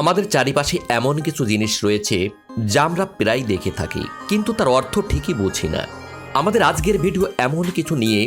আমাদের চারিপাশে এমন কিছু জিনিস রয়েছে যা আমরা প্রায় দেখে থাকি, কিন্তু তার অর্থ ঠিকই বুঝি না। আমাদের আজকের ভিডিও এমন কিছু নিয়ে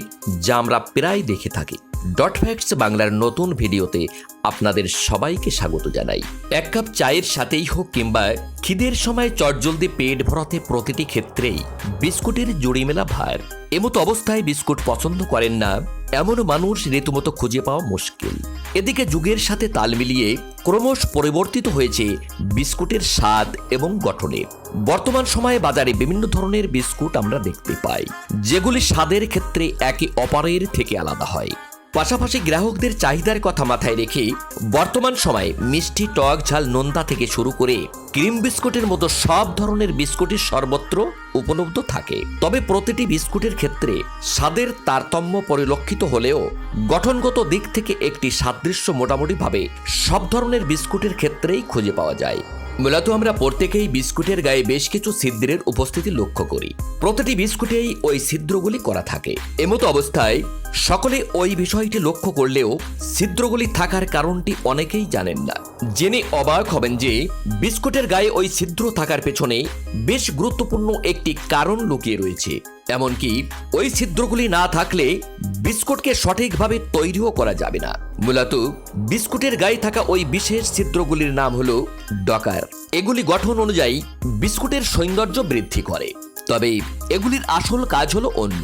যা আমরা প্রায় দেখে থাকি। ডট ফ্যাক্টস বাংলার নতুন ভিডিওতে আপনাদের সবাইকে স্বাগত জানাই। এক কাপ চায়ের সাথেই হোক কিংবা খিদের সময় চটজলদি পেট ভরাতে প্রতিটি ক্ষেত্রেই বিস্কুটের জুড়ি মেলা ভার। এমতো অবস্থায় বিস্কুট পছন্দ করেন না এমন মানুষ রীতিমতো খুঁজে পাওয়া মুশকিল। এদিকে যুগের সাথে তাল মিলিয়ে ক্রমশ পরিবর্তিত হয়েছে বিস্কুটের স্বাদ এবং গঠনে। বর্তমান সময়ে বাজারে বিভিন্ন ধরনের বিস্কুট আমরা দেখতে পাই, যেগুলি স্বাদের ক্ষেত্রে একে অপারের থেকে আলাদা হয়। পাশাপাশি গ্রাহকদের চাহিদার কথা মাথায় রেখে বর্তমান সময়ে মিষ্টি, টক, ঝাল, নোনতা থেকে শুরু করে ক্রিম বিস্কুটের মতো সব ধরনের বিস্কুটই সর্বত্র উপলব্ধ থাকে। তবে প্রতিটি বিস্কুটের ক্ষেত্রে স্বাদের তারতম্য পরিলক্ষিত হলেও গঠনগত দিক থেকে একটি সাদৃশ্য মোটামুটিভাবে সব ধরনের বিস্কুটের ক্ষেত্রেই খুঁজে পাওয়া যায়। মূলত আমরা প্রত্যেকেই বিস্কুটের গায়ে বেশ কিছু ছিদ্রের উপস্থিতি লক্ষ্য করি। প্রতিটি বিস্কুটেই ওই ছিদ্রগুলি করা থাকে। এমতো অবস্থায় সকলে ওই বিষয়টি লক্ষ্য করলেও ছিদ্রগুলি থাকার কারণটি অনেকেই জানেন না। জেনে অবাক হবেন যে বিস্কুটের গায়ে ওই ছিদ্র থাকার পেছনে বেশ গুরুত্বপূর্ণ একটি কারণ লুকিয়ে রয়েছে। এমনকি ওই ছিদ্রগুলি না থাকলে বিস্কুটকে সঠিকভাবে তৈরিও করা যাবে না। মূলত বিস্কুটের গায়ে থাকা ওই বিশেষ ছিদ্রগুলির নাম হলো ডকার। এগুলি গঠন অনুযায়ী বিস্কুটের সৌন্দর্য বৃদ্ধি করে। তবে এগুলির আসল কাজ হলো অন্য।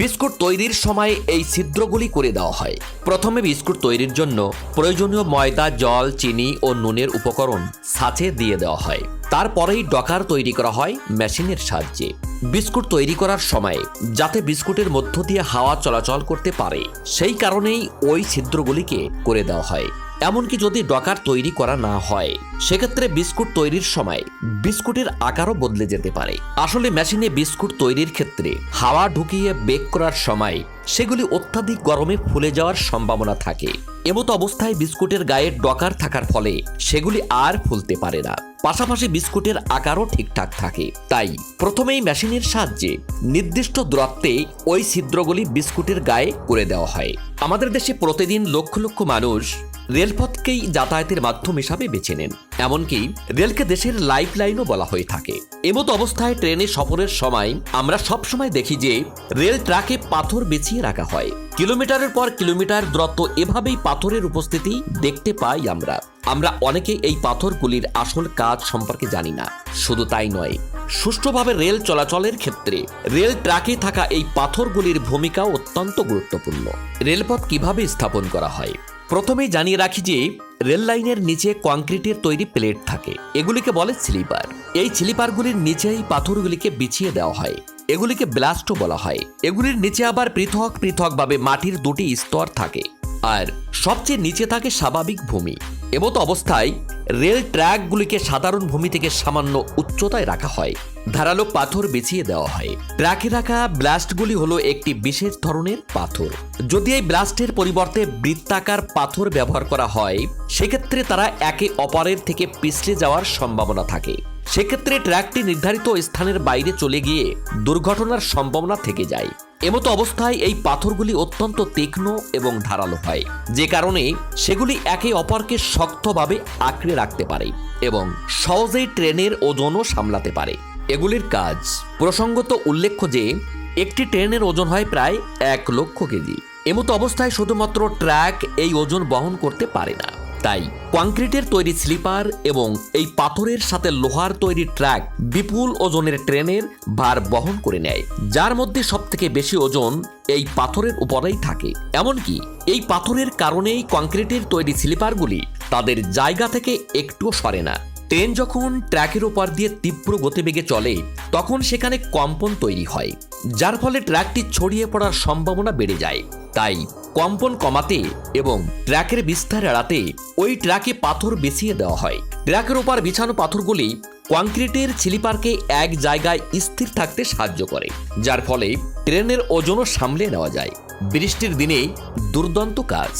বিস্কুট তৈরির সময় এই ছিদ্রগুলি করে দেওয়া হয়। প্রথমে বিস্কুট তৈরির জন্য প্রয়োজনীয় ময়দা, জল, চিনি ও নুনের উপকরণ সাথে দিয়ে দেওয়া হয়। তারপরেই ডকার তৈরি করা হয় মেশিনের সাহায্যে। বিস্কুট তৈরি করার সময় যাতে বিস্কুটের মধ্য দিয়ে হাওয়া চলাচল করতে পারে, সেই কারণেই ওই ছিদ্রগুলিকে করে দেওয়া হয়। এমনকি যদি ডকার তৈরি করা না হয়, সেক্ষেত্রে বিস্কুট তৈরির সময় বিস্কুটের আকারও বদলে যেতে পারে। আসলে মেশিনে বিস্কুট তৈরির ক্ষেত্রে হাওয়া ঢুকিয়ে বেক করার সময় সেগুলি অত্যাধিক গরমে ফুলে যাওয়ার সম্ভাবনা থাকে। এমতো অবস্থায় বিস্কুটের গায়ে ডকার থাকার ফলে সেগুলি আর ফুলতে পারে না। পাশাপাশি বিস্কুটের আকারও ঠিকঠাক থাকে। তাই প্রথমেই মেশিনের সাহায্যে নির্দিষ্ট দূরত্বে ওই ছিদ্রগুলি বিস্কুটের গায়ে করে দেওয়া হয়। আমাদের দেশে প্রতিদিন লক্ষ লক্ষ মানুষ রেলপথকেই যাতায়াতের মাধ্যম হিসাবে বেছে নেন। এমনকি রেলকে দেশের লাইফ লাইনও বলা হয়ে থাকে। এমতো অবস্থায় ট্রেনে সফরের সময় আমরা সব সময় দেখি যে রেল ট্রাকে পাথর বেছিয়ে রাখা হয়। কিলোমিটারের পর কিলোমিটার দূরত্ব এভাবেই পাথরের উপস্থিতি দেখতে পাই আমরা। আমরা অনেকে এই পাথরগুলির আসল কাজ সম্পর্কে জানি না। শুধু তাই নয়, সুষ্ঠুভাবে রেল চলাচলের ক্ষেত্রে রেল ট্র্যাকে থাকা এই পাথরগুলির ভূমিকা অত্যন্ত গুরুত্বপূর্ণ। রেলপথ কীভাবে স্থাপন করা হয়? প্রথমেই জানিয়ে রাখি যে রেল লাইনের নিচে কংক্রিটের তৈরি প্লেট থাকে। এগুলিকে বলে স্লিপার। এই স্লিপারগুলির নিচেই পাথরগুলিকে বিছিয়ে দেওয়া হয়। এগুলিকে ব্লাস্টও বলা হয়। এগুলির নিচে আবার পৃথক পৃথকভাবে মাটির দুটি স্তর থাকে। আর সবচেয়ে নিচে থাকে স্বাভাবিক ভূমি। এমতো অবস্থায় রেল ট্র্যাকগুলিকে সাধারণ ভূমি থেকে সামান্য উচ্চতায় রাখা হয়। ধারালো পাথর বিছিয়ে দেওয়া হয়। ট্র্যাকে রাখা ব্লাস্টগুলি হলো একটি বিশেষ ধরনের পাথর। যদি এই ব্লাস্টের পরিবর্তে বৃত্তাকার পাথর ব্যবহার করা হয়, সেক্ষেত্রে তারা একে অপরের থেকে পিছলে যাওয়ার সম্ভাবনা থাকে। সেক্ষেত্রে ট্র্যাকটি নির্ধারিত স্থানের বাইরে চলে গিয়ে দুর্ঘটনার সম্ভাবনা থেকে যায়। এমতো অবস্থায় এই পাথরগুলি অত্যন্ত তীক্ষ্ণ এবং ধারালো হয়। যে কারণে সেগুলি একে অপরকে শক্তভাবে আঁকড়ে রাখতে পারে এবং সহজেই ট্রেনের ওজনও সামলাতে পারে। এগুলির কাজ প্রসঙ্গত উল্লেখ্য যে, একটি ট্রেনের ওজন হয় প্রায় এক লক্ষ কেজি। এমতো অবস্থায় শুধুমাত্র ট্র্যাক এই ওজন বহন করতে পারে না। তাই কংক্রিটের তৈরি স্লিপার এবং এই পাথরের সাথে লোহার তৈরি ট্র্যাক বিপুল ওজনের ট্রেনের ভার বহন করে নেয়, যার মধ্যে সবথেকে বেশি ওজন এই পাথরের উপরেই থাকে। এমনকি এই পাথরের কারণেই কংক্রিটের তৈরি স্লিপারগুলি তাদের জায়গা থেকে একটুও সরে না। ট্রেন যখন ট্র্যাকের উপর দিয়ে তীব্র গতিবেগে চলে, তখন সেখানে কম্পন তৈরি হয়। যার ফলে ট্র্যাকটি ছড়িয়ে পড়ার সম্ভাবনা বেড়ে যায়। তাই কম্পন কমাতে এবং ট্র্যাকের বিস্তার এড়াতে ওই ট্র্যাকে পাথর বিছিয়ে দেওয়া হয়। ট্র্যাকের ওপর বিছানো পাথরগুলি কংক্রিটের স্লিপারকে এক জায়গায় স্থির থাকতে সাহায্য করে, যার ফলে ট্রেনের ওজনও সামলে নেওয়া যায়। বৃষ্টির দিনে দুর্দান্ত কাজ।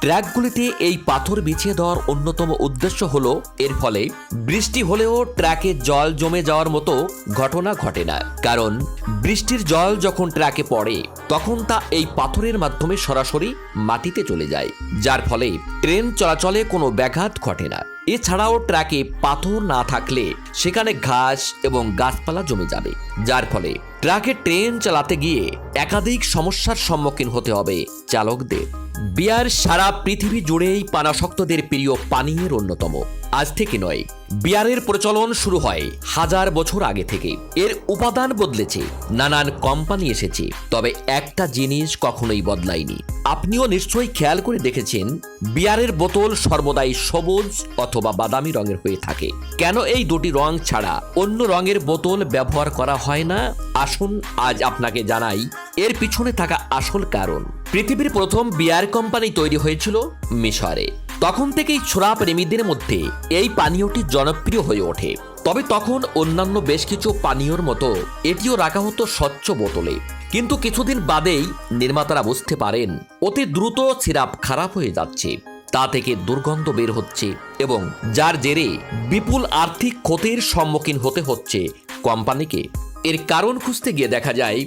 ট্র্যাকগুলিতে এই পাথর বিছিয়ে দেওয়ার অন্যতম উদ্দেশ্য হল, এর ফলে বৃষ্টি হলেও ট্র্যাকে জল জমে যাওয়ার মতো ঘটনা ঘটে না। কারণ, বৃষ্টির জল যখন ট্র্যাকে পড়ে, তখন তা এই পাথরের মাধ্যমে সরাসরি মাটিতে চলে যায়। যার ফলে ট্রেন চলাচলে কোনো ব্যাঘাত ঘটে না। এছাড়াও ট্র্যাকে পাথর না থাকলে সেখানে ঘাস এবং গাছপালা জমে যাবে। যার ফলে ট্রাকে ট্রেন চালাতে গিয়ে একাধিক সমস্যার সম্মুখীন হতে হবে চালকদের। বিয়ার সারা পৃথিবী জুড়েই পানাসক্তদের প্রিয় পানীয়ের অন্যতম। আজ থেকে নয়, বিয়ারের প্রচলন শুরু হয় হাজার বছর আগে থেকে এর উপাদান বদলেছে, নানান কোম্পানি এসেছে, তবে একটা জিনিস কখনোই বদলায়নি। আপনিও নিশ্চয়ই খেয়াল করে দেখেছেন, বিয়ারের বোতল সর্বদাই সবুজ অথবা বাদামি রঙের হয়ে থাকে। কেন এই দুটি রং ছাড়া অন্য রঙের বোতল ব্যবহার করা হয় না? আসুন আজ আপনাকে জানাই এর পিছনে থাকা আসল কারণ। পৃথিবীর প্রথম বিয়ার কোম্পানি তৈরি হয়েছিল মিশরে। তখন থেকেই ছোড়া প্রেমীদের মধ্যে এই পানীয়টি জনপ্রিয় হয়ে ওঠে। তবে তখন অন্যান্য বেশ কিছু পানীয়র মতো এটিও রাখা হতো স্বচ্ছ বোতলে। কিন্তু কিছুদিন বাদেই নির্মাতারা বুঝতে পারেন, অতি দ্রুত সিরাপ খারাপ হয়ে যাচ্ছে। তা থেকে দুর্গন্ধ বের হচ্ছে এবং যার জেরে বিপুল আর্থিক ক্ষতির সম্মুখীন হতে হচ্ছে কোম্পানিকে। এর কারণ খুঁজতে গিয়ে দেখা যায়,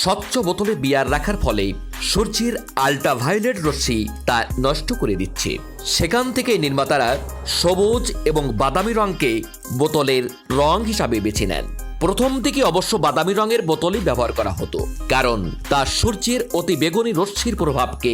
স্বচ্ছ বোতলে বিয়ার রাখার ফলে সূর্যের আল্ট্রাভায়োলেট রশ্মি তা নষ্ট করে দিচ্ছে। সেখান থেকে নির্মাতারা সবুজ এবং বাদামি রঙকে বোতলের রং হিসাবে বেছে নেন। প্রথম দিকে অবশ্য বাদামি রঙের বোতলই ব্যবহার করা হতো, কারণ তা সূর্যের অতি বেগুনি রশ্মির প্রভাবকে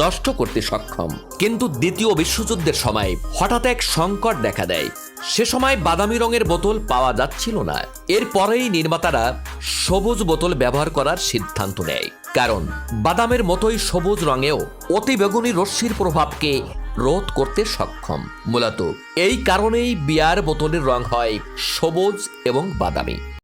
নষ্ট করতে সক্ষম। কিন্তু দ্বিতীয় বিশ্বযুদ্ধের সময় হঠাৎ এক সংকট দেখা দেয় সে সময় বাদামি রঙের বোতল পাওয়া যাচ্ছিল না। এরপরেই নির্মাতারা সবুজ বোতল ব্যবহার করার সিদ্ধান্ত নেয়। কারণ বাদামের মতোই সবুজ রঙেও অতি বেগুনি রশ্মির প্রভাবকে রোধ করতে সক্ষম। মূলত এই কারণেই বিয়ার বোতলের রং হয় সবুজ এবং বাদামি।